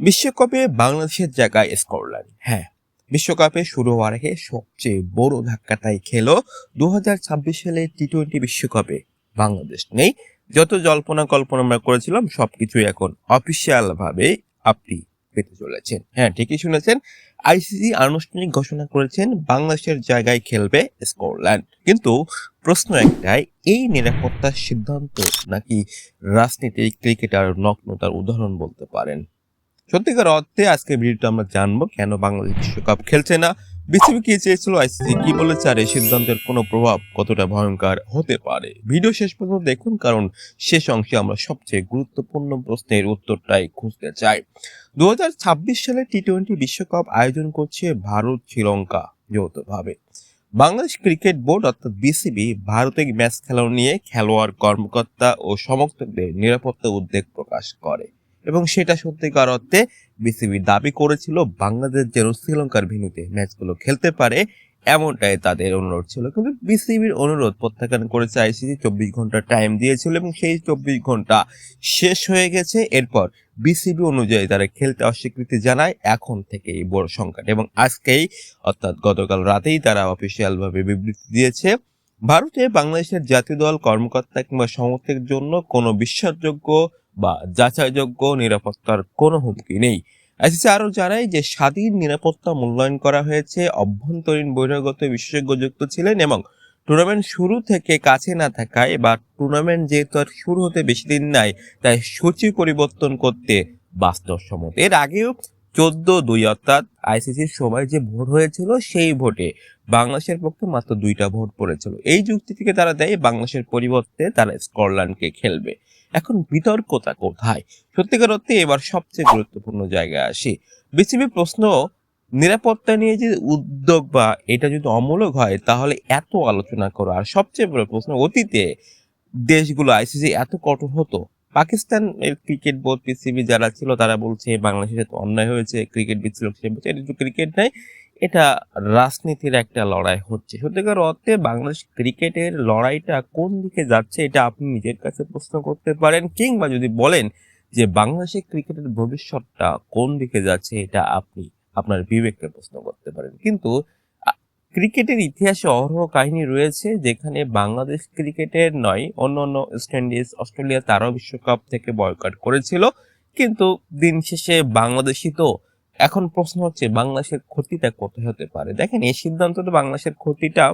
বিশ্বকাপে বাংলাদেশের জায়গায় স্কটল্যান্ড হ্যাঁ বিশ্বকাপে শুরু হওয়ার আগে সবচেয়ে বড় ধাক্কাটাই খেলো দু সালে টি টোয়েন্টি বিশ্বকাপে। বাংলাদেশ নেই, যত জল্পনা কল্পনা আমরা করেছিলাম, সবকিছুই এখন অফিসিয়াল ভাবে আপনি পেতে চলেছেন। হ্যাঁ ঠিকই শুনেছেন আইসিসি আনুষ্ঠানিক ঘোষণা করেছেন, বাংলাদেশের জায়গায় খেলবে স্কটল্যান্ড কিন্তু প্রশ্ন একটাই, এই নিরাপত্তার সিদ্ধান্ত নাকি রাজনীতির ক্রিকেটার নগ্নতার উদাহরণ বলতে পারেন? সত্যিকার অর্থে আজকে ভিডিওটা আমরা জানব কেন বাংলাদেশ বিশ্বকাপ খেলছে না? বিসিবি কি চেয়েছিল? আইসিসি কি বলেছে? আর এই সিদ্ধান্তের কোনো প্রভাব কতটা ভয়ঙ্কর হতে পারে? ভিডিও শেষ পর্যন্ত দেখুন, কারণ শেষ অংশে আমরা সবচেয়ে গুরুত্বপূর্ণ প্রশ্নের উত্তরটাই খুঁজতে চাই। দু হাজার ছাব্বিশ সালে টি টোয়েন্টি বিশ্বকাপ আয়োজন করছে ভারত শ্রীলঙ্কা যৌথভাবে। বাংলাদেশ ক্রিকেট বোর্ড, অর্থাৎ বিসিবি, ভারতে ম্যাচ খেলানো নিয়ে খেলোয়াড় কর্মকর্তা ও সমর্থকদের নিরাপত্তা উদ্বেগ প্রকাশ করে। এবং সেটা সত্যিকার অর্থে বিসিবি দাবি করেছিল বাংলাদেশ যেন শ্রীলঙ্কার ভেন্যুতে ম্যাচগুলো খেলতে পারে, এমনটাই তাদের অনুরোধ ছিল। কিন্তু বিসিবির অনুরোধ প্রত্যাখ্যান করেছে আইসিসি চব্বিশ ঘণ্টা টাইম দিয়েছিল এবং সেই চব্বিশ ঘণ্টা শেষ হয়ে গেছে। এরপর বিসিবি অনুযায়ী তারা খেলতে অস্বীকৃতি জানায় এখন থেকে এই বড় সংখ্যাটা এবং আজকেই অর্থাৎ গতকাল রাতেই তারা অফিসিয়াল ভাবে বিবৃতি দিয়েছে, ভারতে বাংলাদেশের জাতীয় দল কর্মকর্তা কিংবা সমর্থকের জন্য কোনো বিশ্বাসযোগ্য বা যাচাইযোগ্য নিরাপত্তার কোনো হুমকি নেই। আইসিসি আরও জানায় যে স্বাধীন নিরাপত্তা মূল্যায়ন করা হয়েছে, অভ্যন্তরীণ বহিরাগত বিশেষজ্ঞ যুক্ত ছিলেন এবং টুর্নামেন্ট শুরু থেকে কাছে না থাকায় বা টুর্নামেন্ট যেহেতু আর শুরু হতে বেশি দিন নাই তাই সূচি পরিবর্তন করতে বাস্তব সম্মত এর আগেও চোদ্দ দুই অর্থাৎ আইসিসির সময় যে ভোট হয়েছিল সেই ভোটে বাংলাদেশের পক্ষে মাত্র দুইটা ভোট পড়েছিল। এই যুক্তি থেকে তারা দেয়, বাংলাদেশের পরিবর্তে তারা স্কটল্যান্ডকে খেলবে। এখন বিতর্কতা কোথায়? সত্যিকার অর্থে এবার সবচেয়ে গুরুত্বপূর্ণ জায়গায় আসি। বিসিবি প্রশ্ন, নিরাপত্তা নিয়ে যে উদ্যোগ বা এটা যদি অমূলক হয়, তাহলে এত আলোচনা করো আর সবচেয়ে বড় প্রশ্ন, অতীতে দেশগুলো আইসিসি এত কঠোর হতো? পাকিস্তান ক্রিকেট বোর্ড পিসিবি যারা ছিল, তারা বলছে বাংলাদেশে তো অন্যায় হয়েছে ক্রিকেট বিচ্ছিল বলছে, এটা তো ক্রিকেট নাই এটা রাজনীতির একটা লড়াই হচ্ছে। সত্যিকার অর্থে বাংলাদেশ ক্রিকেটের লড়াইটা কোন দিকে যাচ্ছে, এটা আপনি নিজের কাছে প্রশ্ন করতে পারেন, কিংবা যদি বলেন যে বাংলাদেশের ক্রিকেটের ভবিষ্যৎটা কোন দিকে যাচ্ছে, এটা আপনি আপনার বিবেককে প্রশ্ন করতে পারেন। কিন্তু ক্রিকেটের ইতিহাসে অহরহ কাহিনী রয়েছে, যেখানে বাংলাদেশ ক্রিকেটের নয়, অন্য অন্য ওয়েস্ট ইন্ডিজ অস্ট্রেলিয়া তারাও বিশ্বকাপ থেকে বয়কট করেছিল। কিন্তু দিন শেষে বাংলাদেশি তো এখন প্রশ্ন হচ্ছে, বাংলাদেশের ক্ষতিটা কোথায় হতে পারে? দেখেন, এই সিদ্ধান্তটা বাংলাদেশের ক্ষতিটা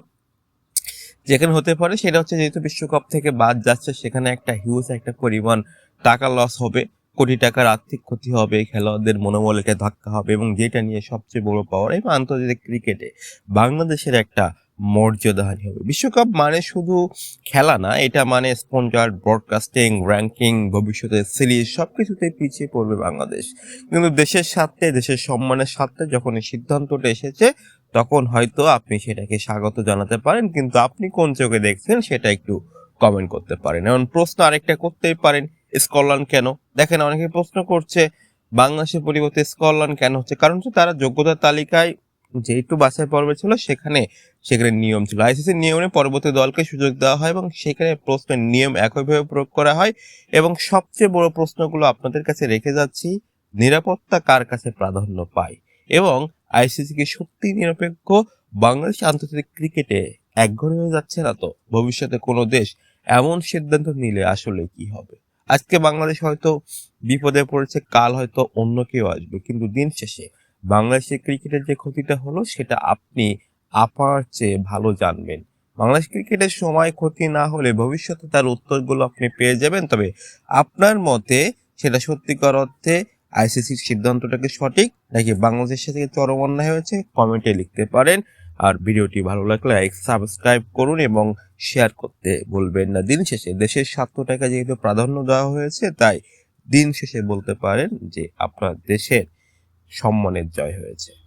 যেখানে হতে পারে, সেটা হচ্ছে যেহেতু বিশ্বকাপ থেকে বাদ যাচ্ছে, সেখানে একটা হিউজ একটা পরিমাণ টাকা লস হবে। কোটি টাকার আর্থিক ক্ষতি হবে, খেলোয়াড়দের মনোবলকে ধাক্কা হবে এবং যেটা নিয়ে সবচেয়ে বড় পাওয়ার এবং আন্তর্জাতিক ক্রিকেটে বাংলাদেশের একটা মর্যাদাহানি হবে। বিশ্বকাপ মানে শুধু খেলা না, এটা মানে স্পন্সার ব্রডকাস্টিং র্যাঙ্কিং ভবিষ্যতে সিরিজ সব কিছুতেই পিছিয়ে পড়বে বাংলাদেশ। কিন্তু দেশের স্বার্থে, দেশের সম্মানের স্বার্থে যখন এই সিদ্ধান্তটা এসেছে, তখন হয়তো আপনি সেটাকে স্বাগত জানাতে পারেন, কিন্তু আপনি কোন চোখে দেখছেন সেটা একটু কমেন্ট করতে পারেন। এমন প্রশ্ন আরেকটা করতেই পারেন স্কটল্যান্ড কেন? দেখেন অনেকে প্রশ্ন করছে, বাংলাদেশের পরিবর্তে স্কটল্যান্ড কেন হচ্ছে? কারণ হচ্ছে তারা যোগ্যতার তালিকায় যেহেতু বাছাই পর্বে ছিল, সেখানে সেখানে নিয়ম ছিল। আইসিসির নিয়মে পরবর্তী দলকে সুযোগ দেওয়া হয় এবং সেখানে প্রশ্নের নিয়ম একইভাবে প্রয়োগ করা হয়। এবং সবচেয়ে বড় প্রশ্নগুলো আপনাদের কাছে রেখে যাচ্ছি, নিরাপত্তা কার কাছে প্রাধান্য পায়? এবং আইসিসি কি সত্যি নিরপেক্ষ? বাংলাদেশ আন্তর্জাতিক ক্রিকেটে একঘরে হয়ে যাচ্ছে না তো? ভবিষ্যতে কোনো দেশ এমন সিদ্ধান্ত নিলে আসলে কি হবে? আজকে বাংলাদেশ হয়তো বিপদে পড়েছে, কাল হয়তো অন্য কেউ আসবে। কিন্তু দিন শেষে বাংলাদেশের ক্রিকেটের যে ক্ষতিটা হলো, সেটা আপনি আপার চেয়ে ভালো জানবেন। বাংলাদেশ ক্রিকেটের সময় ক্ষতি না হলে ভবিষ্যতে তার উত্তরগুলো আপনি পেয়ে যাবেন। তবে আপনার মতে সেটা সত্যিকার অর্থে আইসিসির সিদ্ধান্তটাকে সঠিক, নাকি বাংলাদেশের থেকে চরম অন্যায় হয়েছে? কমেন্টে লিখতে পারেন। আর ভিডিওটি ভালো লাগলে লাইক সাবস্ক্রাইব করুন এবং শেয়ার করতে বলবেন না। দিন শেষে দেশের স্বার্থটাকে যেহেতু প্রাধান্য দেওয়া হয়েছে, তাই দিন শেষে বলতে পারেন যে আপনার দেশের সম্মানের জয় হয়েছে।